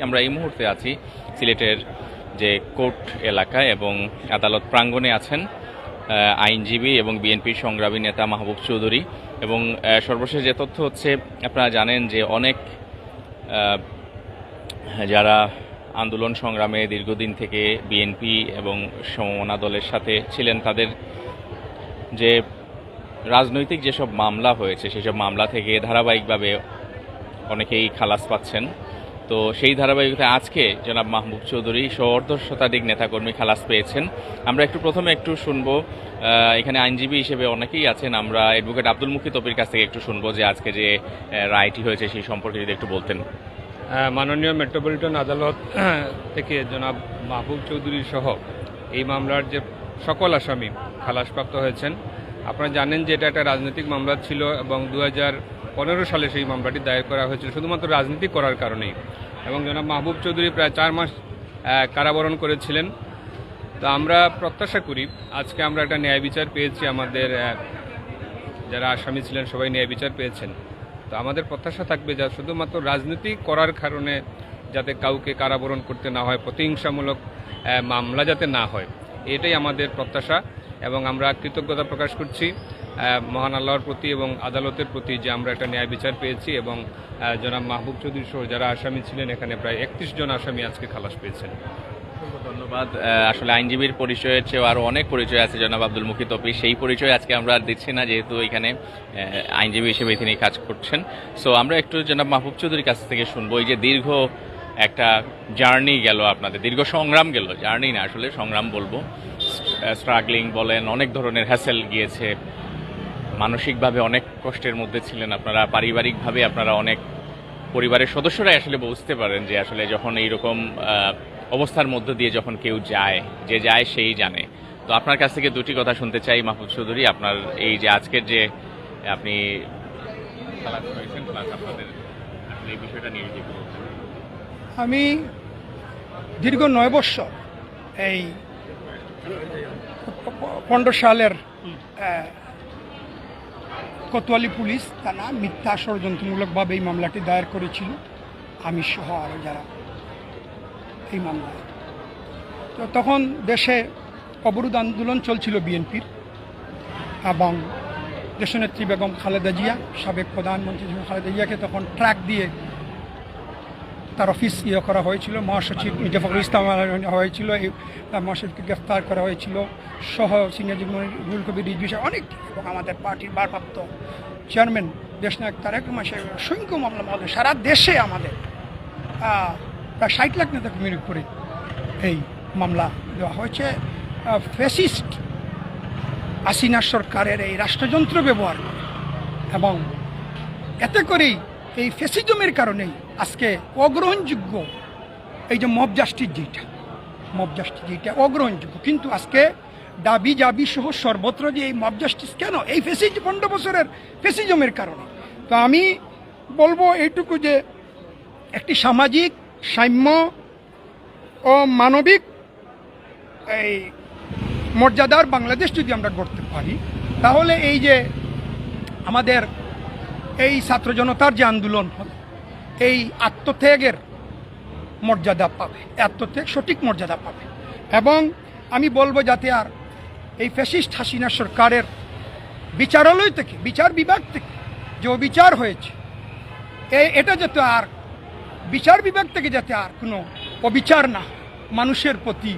আমরা এই মুহূর্তে আছি সিলেটের যে কোর্ট এলাকায় এবং আদালত প্রাঙ্গণে আছেন আইনজীবী এবং বিএনপির সংগ্রামী নেতা মাহবুব চৌধুরী। এবং সর্বশেষ যে তথ্য হচ্ছে, আপনারা জানেন যে অনেক যারা আন্দোলন সংগ্রামে দীর্ঘদিন থেকে বিএনপি এবং সমমনা দলের সাথে ছিলেন, তাদের যে রাজনৈতিক যেসব মামলা হয়েছে, সেসব মামলা থেকে ধারাবাহিকভাবে অনেকেই খালাস পাচ্ছেন। তো সেই ধারাবাহিকতায় আজকে জনাব মাহবুব চৌধুরী সহ অর্ধ শতাধিক নেতাকর্মী খালাস পেয়েছেন। আমরা একটু প্রথমে একটু শুনব এখানে আইনজীবী হিসেবে অনেকেই আছেন, আমরা অ্যাডভোকেট আব্দুল মুখী তপির কাছ থেকে একটু শুনব যে আজকে যে রায়টি হয়েছে সেই সম্পর্কে যদি একটু বলতেন। মাননীয় মেট্রোপলিটন আদালত থেকে জনাব মাহবুব চৌধুরী সহ এই মামলার যে সকল আসামি খালাসপ্রাপ্ত হয়েছেন। আপনারা জানেন যে এটা একটা রাজনৈতিক মামলা ছিল এবং দু হাজার পনেরো সালে সেই মামলাটি দায়ের করা হয়েছিল, শুধুমাত্র রাজনীতি করার কারণেই। এবং জনাব মাহবুব চৌধুরী প্রায় চার মাস কারাবরণ করেছিলেন। তো আমরা প্রত্যাশা করি, আজকে আমরা একটা ন্যায় বিচার পেয়েছি আমাদের যারা আসামি ছিলেন সবাই ন্যায় বিচার পেয়েছেন। তো আমাদের প্রত্যাশা থাকবে যা শুধুমাত্র রাজনীতি করার কারণে যাতে কাউকে কারাবরণ করতে না হয়, প্রতিহিংসামূলক মামলা যাতে না হয়, এটাই আমাদের প্রত্যাশা। এবং আমরা কৃতজ্ঞতা প্রকাশ করছি। মহান আল্লাহর প্রতি এবং আদালতের প্রতি যে আমরা একটা ন্যায় বিচার পেয়েছি এবং জনাব মাহবুব চৌধুরী সহ যারা আসামি ছিলেন, এখানে প্রায় একত্রিশ জন আসামি আজকে খালাস পেয়েছেন। ধন্যবাদ। আসলে আইনজীবীর পরিচয়ের চেয়েও আরও অনেক পরিচয় আছে, জনাব আব্দুল মুখী তপি সেই পরিচয় আজকে আমরা আর দিচ্ছি না, যেহেতু এখানে আইনজীবী হিসেবে তিনি কাজ করছেন। সো আমরা একটু জনাব মাহবুব চৌধুরীর কাছ থেকে শুনব। এই যে দীর্ঘ একটা জার্নি গেল আপনাদের, দীর্ঘ সংগ্রাম গেল, জার্নি না, আসলে সংগ্রাম বলব। স্ট্রাগলিং বলেন, অনেক ধরনের হ্যাসেল গিয়েছে মানসিকভাবে অনেক কষ্টের মধ্যে ছিলেন। আপনারা পারিবারিকভাবে আপনারা অনেক পরিবারের সদস্যরাই আসলে বুঝতে পারেন যে আসলে যখন এইরকম অবস্থার মধ্য দিয়ে যখন কেউ যায়, যে যায় সেই জানে। তো আপনার কাছ থেকে দুটি কথা শুনতে চাই, মাহফুজ চৌধুরী। আপনার এই যে আজকের যে আপনি। আমি দীর্ঘ নয় বৎসর এই পনেরো সালের কোতোয়ালি পুলিশ থানা মিথ্যা ষড়যন্ত্রমূলকভাবে এই মামলাটি দায়ের করেছিল। আমি সহ আরও যারা এই মামলায়। তো তখন দেশে অবরোধ আন্দোলন চলছিল বিএনপির এবং দেশনেত্রী বেগম খালেদা জিয়া, সাবেক প্রধানমন্ত্রী খালেদা জিয়াকে তখন ট্র্যাক দিয়ে তার অফিস ইয়ে করা হয়েছিল, মহাসচিব মির্জা ফখরুল ইসলাম হয়েছিল মহাসচিবকে গ্রেফতার করা হয়েছিল, সহ সিনিয়র রুল কবির রিজভি অনেক এবং আমাদের পার্টির ভারপ্রাপ্ত চেয়ারম্যান দেশনায়ক তারেক সাহেব, অসংখ্য মামলা মহলে সারা দেশে আমাদের প্রায় ষাট লাখ নেতা কর্মীর উপরে এই মামলা দেওয়া হয়েছে। ফেসিস্ট আসিনা সরকারের এই রাষ্ট্রযন্ত্র ব্যবহার এবং এতে করেই এই ফেসিজমের কারণেই আজকে অগ্রহণযোগ্য এই যে মব জাস্টিস যেটা, মব জাস্টিস যেটা অগ্রহণযোগ্য। কিন্তু আজকে দাবি জাবি সহ সর্বত্র যে এই মব জাস্টিস কেন? এই ফেসিজ পনেরো বছরের ফেসিজমের কারণে। তো আমি বলব এইটুকু যে একটি সামাজিক, সাম্য ও মানবিক এই মর্যাদার বাংলাদেশ যদি আমরা গড়তে পারি, তাহলে এই যে আমাদের এই ছাত্র জনতার যে আন্দোলন এই আত্মত্যাগের মর্যাদা পাবে, আত্মত্যাগ সঠিক মর্যাদা পাবে। এবং আমি বলব যাতে আর এই ফ্যাসিস্ট হাসিনা সরকারের বিচারালয় থেকে, বিচার বিভাগ থেকে যে অবিচার হয়েছে এটা যাতে আর বিচার বিভাগ থেকে যাতে আর কোনো অবিচার না মানুষের প্রতি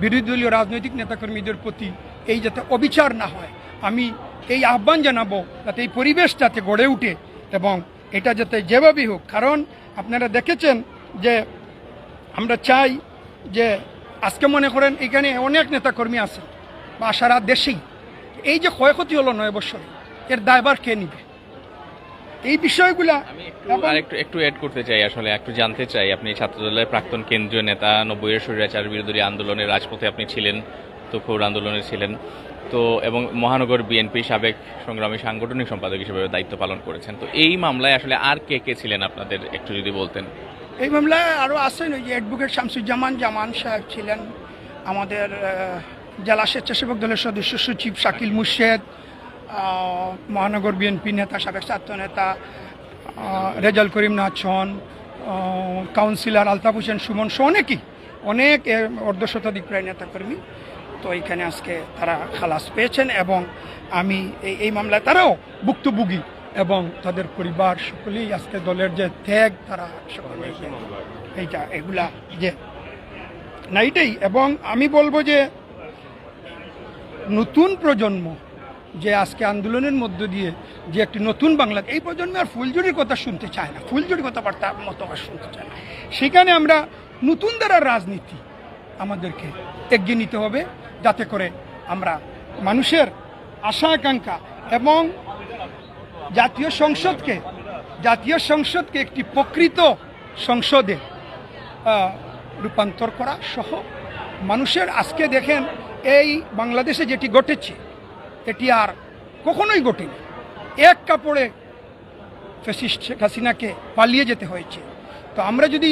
বিরোধী দলীয় রাজনৈতিক নেতাকর্মীদের প্রতি এই যাতে অবিচার না হয়, আমি এই আহ্বান জানাব যাতে এই পরিবেশ যাতে গড়ে উঠে এবং এটা যাতে যেভাবেই হোক কারণ আপনারা দেখেছেন যে আমরা চাই যে আজকে মনে করেন এখানে অনেক নেতাকর্মী আছে বা সারা দেশেই। এই যে ক্ষয়ক্ষতি হলো নয় বছরে এর দায়বার কে নিবে? এই বিষয়গুলা আমি একটু একটু অ্যাড করতে চাই আসলে একটু জানতে চাই। আপনি ছাত্রদলের প্রাক্তন কেন্দ্রীয় নেতা নব্বইয়ের স্বৈরাচার বিরোধী আন্দোলনের রাজপথে আপনি ছিলেন। তুখোর আন্দোলনে ছিলেন। তো, এবং মহানগর বিএনপি সাবেক সংগ্রামী সাংগঠনিক সম্পাদক হিসেবে দায়িত্ব পালন করেছেন। তো, এই মামলায় আসলে আর কে কে ছিলেন আপনাদের একটু যদি বলতেন? এই মামলায় আরও আছেন ওই যে অ্যাডভোকেট শামসুজ্জামান জামান সাহেব ছিলেন। আমাদের জেলা স্বেচ্ছাসেবক দলের সদস্য সচিব শাকিল মুর্শেদ মহানগর বিএনপি নেতা, সাবেক ছাত্র নেতা রেজাল করিম নাচন কাউন্সিলর আলতাফ হোসেন সুমন সহ অনেকেই, অনেক এর অর্ধশতাধিক প্রায় নেতাকর্মী। তো এইখানে আজকে তারা খালাস পেয়েছেন এবং আমি এই এই মামলায় তারাও ভুক্তভোগী এবং তাদের পরিবার সকলেই আজকে দলের যে ত্যাগ, তারা এইটা, এগুলা যে না এটাই এবং আমি বলব যে নতুন প্রজন্ম যে আজকে আন্দোলনের মধ্য দিয়ে যে একটি নতুন বাংলা, এই প্রজন্ম আর ফুলজুরির কথা শুনতে চায় না ফুলজুরি কথাবার্তা মতো আর শুনতে চায় না। সেখানে আমরা নতুন দ্বারা রাজনীতি আমাদেরকে এগিয়ে নিতে হবে। যাতে করে আমরা মানুষের আশা, আকাঙ্ক্ষা এবং জাতীয় সংসদকে জাতীয় সংসদকে একটি প্রকৃত সংসদে রূপান্তর করা সহ মানুষের আজকে দেখেন এই বাংলাদেশে যেটি ঘটেছে, এটি আর কখনোই ঘটেনি। এক কাপড়ে ফ্যাসিস্ট শেখ হাসিনাকে পালিয়ে যেতে হয়েছে। তো আমরা যদি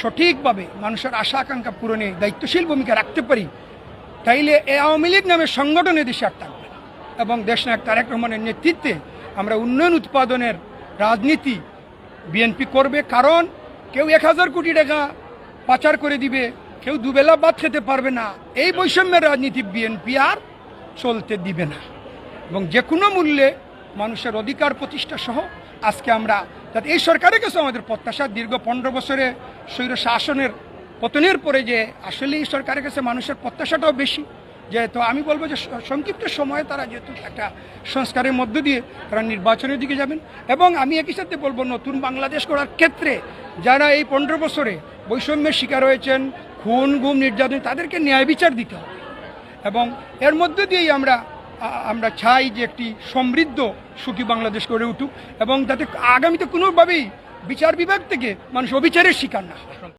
সঠিকভাবে মানুষের আশা, আকাঙ্ক্ষা পূরণে দায়িত্বশীল ভূমিকা রাখতে পারি তাইলে এ আওয়ামী লীগ নামে সংগঠনে দেশে আর থাকবে। এবং দেশনায়ক তারেক রহমানের নেতৃত্বে আমরা উন্নয়ন উৎপাদনের রাজনীতি বিএনপি করবে, কারণ কেউ এক হাজার কোটি টাকা পাচার করে দিবে, কেউ দুবেলা বাদ খেতে পারবে না এই বৈষম্যের রাজনীতি বিএনপি আর চলতে দিবে না এবং যে কোনো মূল্যে মানুষের অধিকার প্রতিষ্ঠা সহ আজকে আমরা, যাতে এই সরকারের কাছে আমাদের প্রত্যাশা, দীর্ঘ পনেরো বছরে স্বৈর শাসনের পতনের পরে যে আসলে সরকারের কাছে মানুষের প্রত্যাশাটাও বেশি যেহেতু আমি বলব যে সংক্ষিপ্ত সময়ে তারা যেহেতু একটা সংস্কারের মধ্য দিয়ে তারা নির্বাচনের দিকে যাবেন এবং আমি একই সাথে বলব নতুন বাংলাদেশ করার ক্ষেত্রে যারা এই পনেরো বছরে বৈষম্যের শিকার হয়েছেন, খুন, গুম, নির্যাতন, তাদেরকে ন্যায় বিচার দিতে হবে এবং এর মধ্য দিয়েই আমরা আমরা চাই যে একটি সমৃদ্ধ সুখী বাংলাদেশ গড়ে উঠুক এবং যাতে আগামীতে কোনোভাবেই বিচার বিভাগ থেকে মানুষ অবিচারের শিকার না হয়।